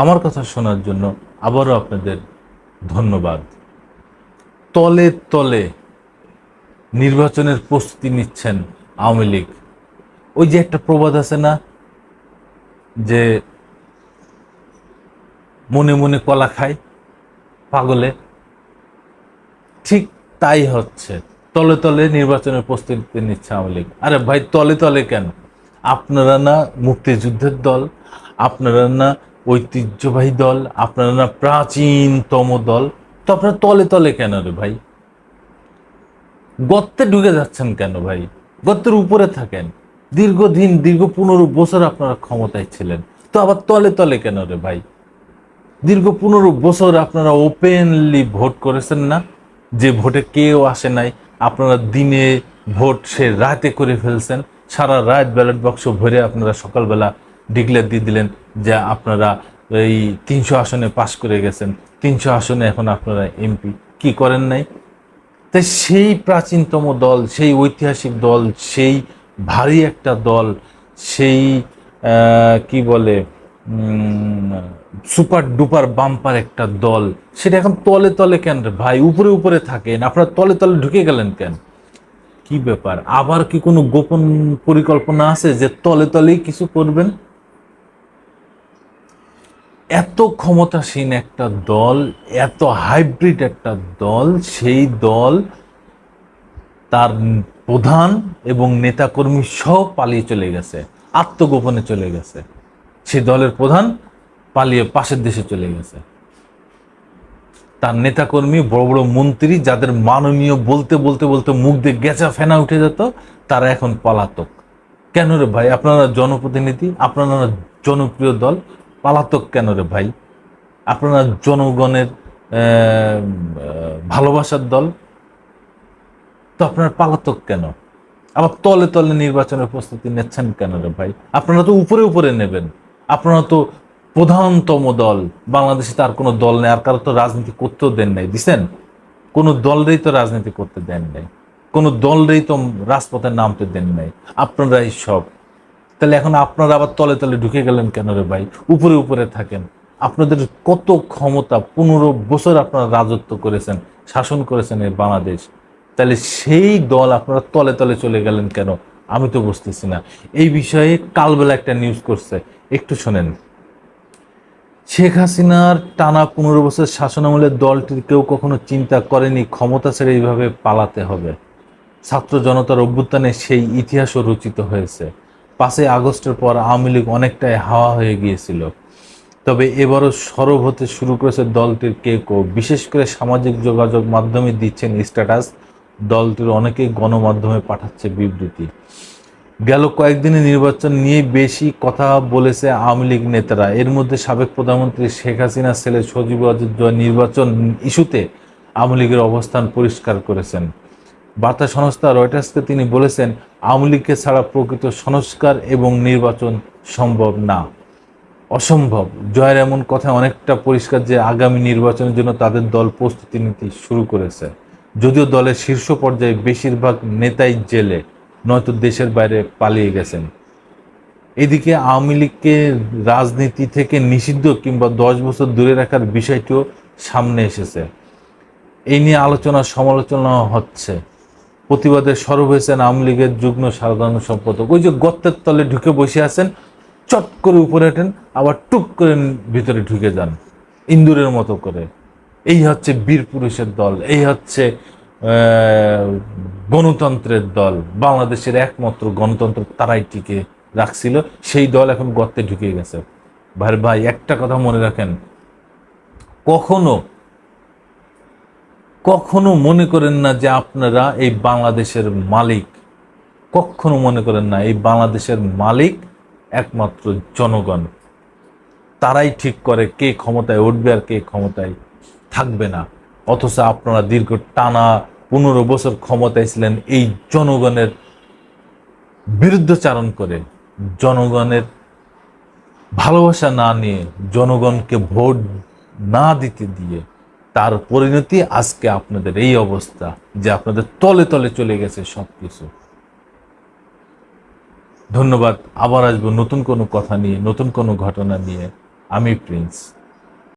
আমার কথা শোনার জন্য আবারও আপনাদের ধন্যবাদ। তলে তলে নির্বাচনের প্রস্তুতি নিচ্ছেন আওয়ামী লীগ। ওই যে একটা প্রবাদ আছে না, যে মনে মনে কলা খায় পাগলে? ঠিক তাই হচ্ছে। তলে তলে নির্বাচনের প্রস্তুতি নিচ্ছে আওয়ামী লীগ। আরে ভাই, তলে তলে কেন? আপনারা না মুক্তিযুদ্ধের দল, আপনারা না ঐতিহ্যবাহী দল, আপনারা না প্রাচীনতম দল। তো আপনারা তলে তলে কেন রে ভাই? গর্তে ঢুকে যাচ্ছেন কেন ভাই? গর্তের উপরে থাকেন। দীর্ঘদিন, দীর্ঘ পনেরো বছর আপনারা ক্ষমতায় ছিলেন। তো আবার তলে তলে কেন রে ভাই? দীর্ঘ পনেরো বছর আপনারা ওপেনলি ভোট করেছেন না? যে ভোটে কেউ আসে নাই, আপনারা দিনে ভোট সে রাতে করে ফেলছেন। সারা রাত ব্যালট বাক্স ভরে আপনারা সকালবেলা ডিক্লেয়ার দিয়ে দিলেন যে আপনারা এই তিনশো আসনে পাশ করে গেছেন। তিনশো আসনে এখন আপনারা এমপি কি করেন নাই? তাই সেই প্রাচীনতম দল, সেই ঐতিহাসিক দল, সেই ভারী একটা দল, সেই কি বলে সুপার ডুপার বাম্পার একটা দল, সেটা এখন তলে তলে কেন ভাই? উপরে উপরে থাকেন। আপনারা তলে তলে ঢুকে গেলেন কেন? কি ব্যাপার? আবার কি কোনো গোপন পরিকল্পনা আছে যে তলে তলেই কিছু করবেন? এত ক্ষমতাসীন একটা দল, এত হাইব্রিড একটা দল, সেই দল তার প্রধান এবং নেতাকর্মী সহ পালিয়ে চলে গেছে, আত্মগোপনে চলে গেছে। সেই দলের প্রধান পালিয়ে পাশের দেশে চলে গেছে। তার নেতাকর্মী, বড় বড় মন্ত্রী, যাদের মাননীয় বলতে বলতে বলতে মুখ দিয়ে গেঁচা ফেনা উঠে যেত, তারা এখন পলাতক। কেন রে ভাই? আপনারা জনপ্রতিনিধি, আপনারা জনপ্রিয় দল পালাতক কেন রে ভাই? আপনারা জনগণের ভালোবাসার দল, তো আপনার পালাতক কেন? আবার তলে তলে নির্বাচনের প্রস্তুতি নিচ্ছেন কেন রে ভাই? আপনারা তো উপরে উপরে নেবেন। আপনারা তো প্রধানতম দল। বাংলাদেশে তার কোনো দল নেই, আর কারও তো রাজনীতি করতেও দেন নাই, দিছেন? কোনো দলরেই তো রাজনীতি করতে দেন নাই। কোনো দলরেই তো রাজপথে নামতে দেন নাই। আপনারাই সব। তাহলে এখন আপনারা আবার তলে তলে ঢুকে গেলেন কেন রে ভাই? উপরে উপরে থাকেন। আপনাদের কত ক্ষমতা পনেরো বছর আপনারা রাজত্ব করেছেন, শাসন করেছেন এই বাংলাদেশ। তাহলে সেই দল আপনারা তলে তলে চলে গেলেন কেন? আমি তো বুঝতেছি না। এই বিষয়ে কালবেলা একটা নিউজ করছে। একটু শোনেন। শেখ হাসিনার টানা পনেরো বছর শাসনামলের দলটির কেউ কখনো চিন্তা করেনি ক্ষমতা ছেড়ে এইভাবে পালাতে হবে। ছাত্র জনতার অভ্যুত্থানে সেই ইতিহাসও রচিত হয়েছে। পাঁচই আগস্টের পর আওয়ামী লীগ অনেকটাই হাওয়া হয়ে গিয়েছিল। তবে এবারও সরব হতে শুরু করেছে দলটির কে কেউ। বিশেষ করে সামাজিক যোগাযোগ মাধ্যমে দিচ্ছেন স্ট্যাটাস। দলটির অনেকেই গণমাধ্যমে পাঠাচ্ছে বিবৃতি। গেল কয়েকদিনে নির্বাচন নিয়ে বেশি কথা বলেছে আওয়ামী লীগ নেতারা। এর মধ্যে সাবেক প্রধানমন্ত্রী শেখ হাসিনার ছেলে সজীব নির্বাচন ইস্যুতে আওয়ামী লীগের অবস্থান পরিষ্কার করেছেন। বার্তা সংস্থা রয়টার্সকে তিনি বলেছেন, আওয়ামী লীগকে ছাড়া প্রকৃত সংস্কার এবং নির্বাচন সম্ভব না। অসম্ভব। জয়ের এমন কথা অনেকটা পরিষ্কার যে আগামী নির্বাচনের জন্য তাদের দল প্রস্তুতি নিতে শুরু করেছে। যদিও দলের শীর্ষ পর্যায়ে বেশিরভাগ নেতাই জেলে, নয়তো দেশের বাইরে পালিয়ে গেছেন। এদিকে আওয়ামী লীগকে রাজনীতি থেকে নিষিদ্ধ কিংবা দশ বছর দূরে রাখার বিষয়টিও সামনে এসেছে। এই নিয়ে আলোচনা সমালোচনা হচ্ছে। প্রতিবাদে সরব হয়েছেন আওয়ামী লীগের যুগ্ম সাধারণ সম্পাদক। ওই যে গর্তের তলে ঢুকে বসে আছেন, চট করে উপরে ওঠেন, আবার টুক করে ভিতরে ঢুকে যান, ইন্দুরের মতো করে। এই হচ্ছে বীর পুরুষের দল, এই হচ্ছে গণতন্ত্রের দল, বাংলাদেশের একমাত্র গণতন্ত্র তারাই টিকে রাখছিল। সেই দল এখন গর্তে ঢুকে গেছে। ভাই ভাই, একটা কথা মনে রাখেন, কখনো কখনো মনে করেন না যে আপনারা এই বাংলাদেশের মালিক? কখনো মনে করেন না এই বাংলাদেশের মালিক একমাত্র জনগণ। তারাই ঠিক করে কে ক্ষমতায় উঠবে আর কে ক্ষমতায় থাকবে না। অথচ আপনারা দীর্ঘ টানা পনেরো বছর ক্ষমতায় ছিলেন এই জনগণের বিরুদ্ধচারণ করে। জনগণের ভালোবাসা না নিয়ে জনগণকে ভোট না দিতে দিয়ে তার পরিণতি আজকে আপনাদের এই অবস্থা যে আপনাদের তলে তলে চলে গেছে সব কিছু ধন্যবাদ, আবার আসব নতুন কোনো কথা নিয়ে, নতুন কোনো ঘটনা নিয়ে। আমি প্রিন্স।